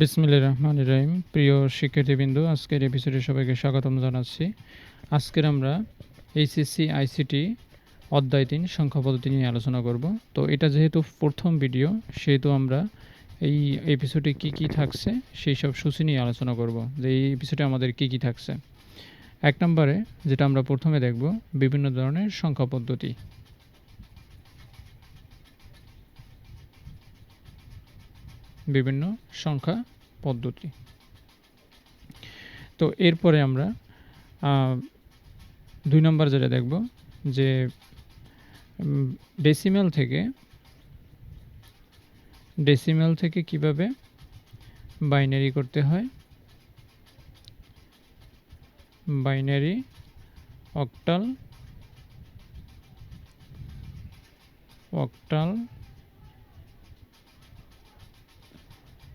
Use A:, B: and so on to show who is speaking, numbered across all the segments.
A: বিসমিল্লাহির রহমান রহিম। প্রিয় শিক্ষার্থীবৃন্দ, আজকের এপিসোডে সবাইকে স্বাগতম জানাচ্ছি। আজকের আমরা এইচএসসি আইসিটি অধ্যায় তিন সংখ্যা পদ্ধতি নিয়ে আলোচনা করব। তো এটা যেহেতু প্রথম ভিডিও সেহেতু আমরা এই এপিসোডে কি কি থাকছে, সেই সব সূচি নিয়ে আলোচনা করব যে এই এপিসোডে আমাদের কি কি থাকছে। এক নম্বরে, যেটা আমরা প্রথমে দেখব, বিভিন্ন ধরনের সংখ্যা পদ্ধতি বিভিন্ন সংখ্যা পদ্ধতি। তো এরপরে আমরা দুই নম্বর যেটা দেখব যে ডেসিমেল থেকে ডেসিমেল থেকে কীভাবে বাইনারি করতে হয়? বাইনারি অক্টাল অক্টাল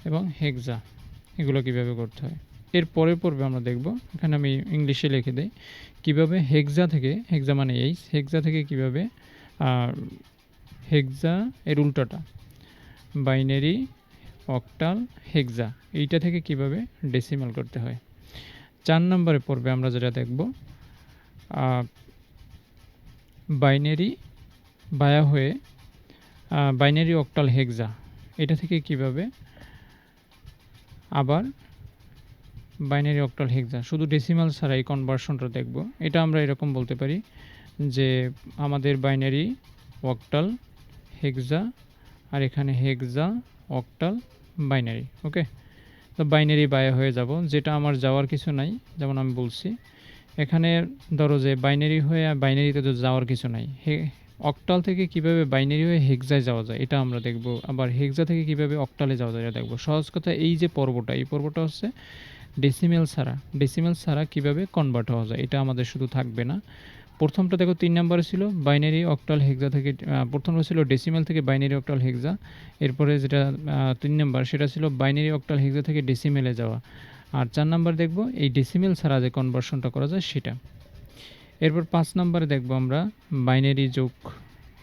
A: এবং হেক্সা, এগুলো কীভাবে করতে হয়। এর পরের পর্বে আমরা দেখব, এখানে আমি ইংলিশে লিখে দিই, কীভাবে হেক্সা থেকে, হেক্সা মানে এইচ, হেক্সা থেকে কীভাবে হেক্সা এর উল্টোটা, বাইনারি, অক্টাল, হেক্সা, এইটা থেকে কীভাবে ডেসিমাল করতে হয়। চার নম্বরে পর্বে আমরা যেটা দেখব বাইনারি, বায়া হয়ে বাইনারি, অক্টাল, হেক্সা, এটা থেকে কীভাবে আবার বাইনারি অক্টাল হেক্সা, শুধু ডেসিমাল ছাড়া এই কনভার্সনটা দেখব। এটা আমরা এরকম বলতে পারি যে আমাদের বাইনারি অক্টাল হেক্সা আর এখানে হেক্সা অক্টাল বাইনারি ওকে তো বাইনারি বায়া হয়ে যাব, যেটা আমার যাওয়ার কিছু নাই, যেমন আমি বলছি। এখানে ধরো যে বাইনারি হয়ে বাইনারিতে তো যাওয়ার কিছু নাই। অক্টাল থেকে কীভাবে বাইনারি হয়ে হেক্সায় যাওয়া যায়, এটা আমরা দেখব। আবার হেক্সা থেকে কীভাবে অক্টালে যাওয়া যায়, এটা দেখব। সহজ কথা, এই যে পর্বটা, এই পর্বটা হচ্ছে ডেসিমেল ছাড়া ডেসিমেল ছাড়া কীভাবে কনভার্ট হওয়া যায়, এটা আমাদের শুধু থাকবে না। প্রথমটা দেখো তিন নম্বরে ছিল বাইনারি, অক্টাল, হেক্সা থেকে প্রথমটা ছিল ডেসিমেল থেকে বাইনারি, অক্টাল, হেক্সা। এরপরে যেটা তিন নম্বর, সেটা ছিল বাইনারি, অক্টাল, হেক্সা থেকে ডেসিমেলে যাওয়া। আর চার নম্বর দেখব, এই ডেসিমেল ছাড়া যে কনভার্সনটা করা যায়, সেটা। এরপর পাঁচ নম্বরে দেখব আমরা বাইনারি যোগ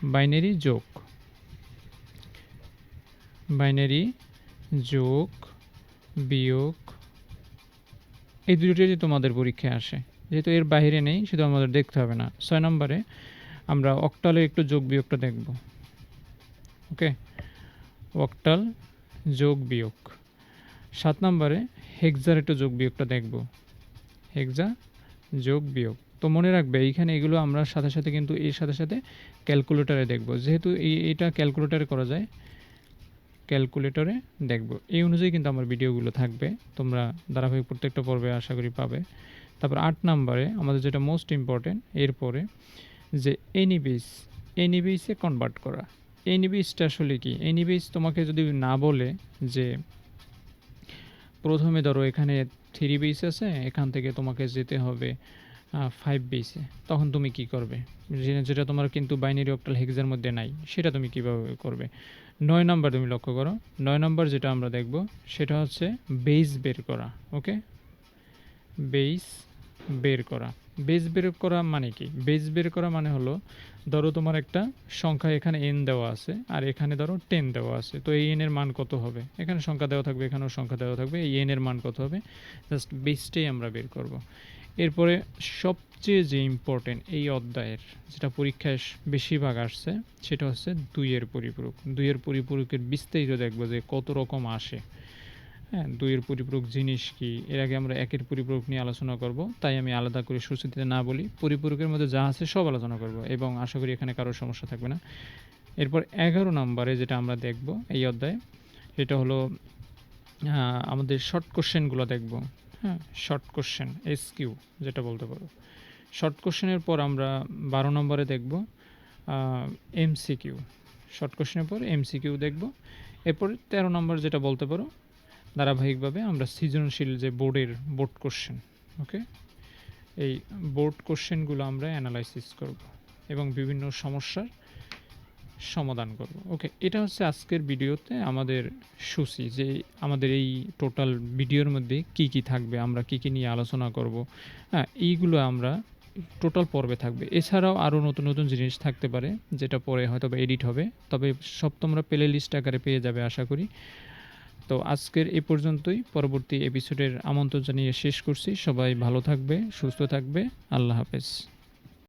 A: বাইনারি যোগ বাইনারি যোগ বিয়োগ। এই দুটোই তোমাদের পরীক্ষায় আসে, যেহেতু এর বাইরে নেই, শুধু আমাদের দেখতে হবে না। ছয় নম্বরে আমরা অক্টালের একটু যোগ বিয়োগটা দেখব। ওকে? অক্টাল যোগ বিয়োগ। সাত নম্বরে হেক্সার একটু যোগ বিয়োগটা দেখব। হেক্সা যোগ বিয়োগ। তো মনে রাখবে, এইখানে এগুলো আমরা সাথে সাথে কিন্তু এর সাথে সাথে ক্যালকুলেটরে দেখব। যেহেতু এই, এটা ক্যালকুলেটরে করা যায় ক্যালকুলেটরে দেখব। এই অনুযায়ী কিন্তু আমার ভিডিওগুলো থাকবে। তোমরা ধারাবাহিক প্রত্যেকটা পর্বে আশা করি পাবে। তারপর আট নাম্বারে আমাদের যেটা মোস্ট ইম্পর্টেন্ট এরপরে যে এনিবিস এনিবিসে কনভার্ট করা। এনিবিসটা আসলে কি? এনিবিস তোমাকে যদি না বলে যে প্রথমে ধরো এখানে থ্রি বেস আছে, এখান থেকে তোমাকে যেতে হবে ফাইভ বেসে তখন তুমি কি করবে? যেটা তোমার কিন্তু বাইনারি অক্টাল হেক্সের মধ্যে নাই, সেটা তুমি কীভাবে করবে? নয় নম্বর তুমি লক্ষ্য করো। নয় নম্বর যেটা আমরা দেখব, সেটা হচ্ছে বেস বের করা ওকে বেস বের করা। বেস বের করা মানে কি? বেস বের করা মানে হলো, ধরো তোমার একটা সংখ্যা এখানে এন দেওয়া আছে, আর এখানে ধরো টেন দেওয়া আছে, তো এই এনের মান কত হবে? এখানে সংখ্যা দেওয়া থাকবে, এখানেও সংখ্যা দেওয়া থাকবে, এই এনের মান কত হবে? জাস্ট বেসটাই আমরা বের করব। এরপরে সবচেয়ে যে ইম্পর্টেন্ট এই অধ্যায়ের, যেটা পরীক্ষায় বেশিরভাগ আসছে, সেটা হচ্ছে দুইয়ের পরিপূরক। দুইয়ের পরিপূরকের বিস্তারিত দেখব যে কত রকম আসে। হ্যাঁ দুইয়ের পরিপূরক জিনিস কি? এর আগে আমরা একের পরিপূরক নিয়ে আলোচনা করব, তাই আমি আলাদা করে সূচিতে না বলি। পরিপূরকের মধ্যে যা আছে সব আলোচনা করব এবং আশা করি এখানে কারোর সমস্যা থাকবে না। এরপর এগারো নম্বরে যেটা আমরা দেখব এই অধ্যায়ে সেটা হলো আমাদের শর্ট কোশ্চেনগুলো দেখব। হ্যাঁ শর্ট কোশ্চেন এস কিউ যেটা বলতে পারো। শর্ট কোশ্চেনের পর আমরা বারো নম্বরে দেখব এমসিকিউ শর্ট কোশ্চেনের পর এমসিকিউ দেখব। এরপর তেরো নম্বর যেটা বলতে পারো, ধারাবাহিকভাবে আমরা সৃজনশীল যে বোর্ডের বোর্ড কোশ্চেন ওকে এই বোর্ড কোশ্চেনগুলো আমরা অ্যানালাইসিস করব এবং বিভিন্ন সমস্যার সমাধান করব। ওকে, এটা হচ্ছে আজকের ভিডিওতে আমাদের সূচি যে আমাদের এই টোটাল ভিডিওর মধ্যে কি কি থাকবে, আমরা কি কি নিয়ে আলোচনা করব। হ্যাঁ এইগুলো আমরা টোটাল পর্বে থাকবে। এছাড়াও আরও নতুন নতুন জিনিস থাকতে পারে, যেটা পরে হয়তো এডিট হবে, তবে সব তোমরা প্লে লিস্ট আকারে পেয়ে যাবে আশা করি। তো আজকের এ পর্যন্তই, পরবর্তী এপিসোডের আমন্ত্রণ জানিয়ে শেষ করছি। সবাই ভালো থাকবে, সুস্থ থাকবে। আল্লাহ হাফেজ।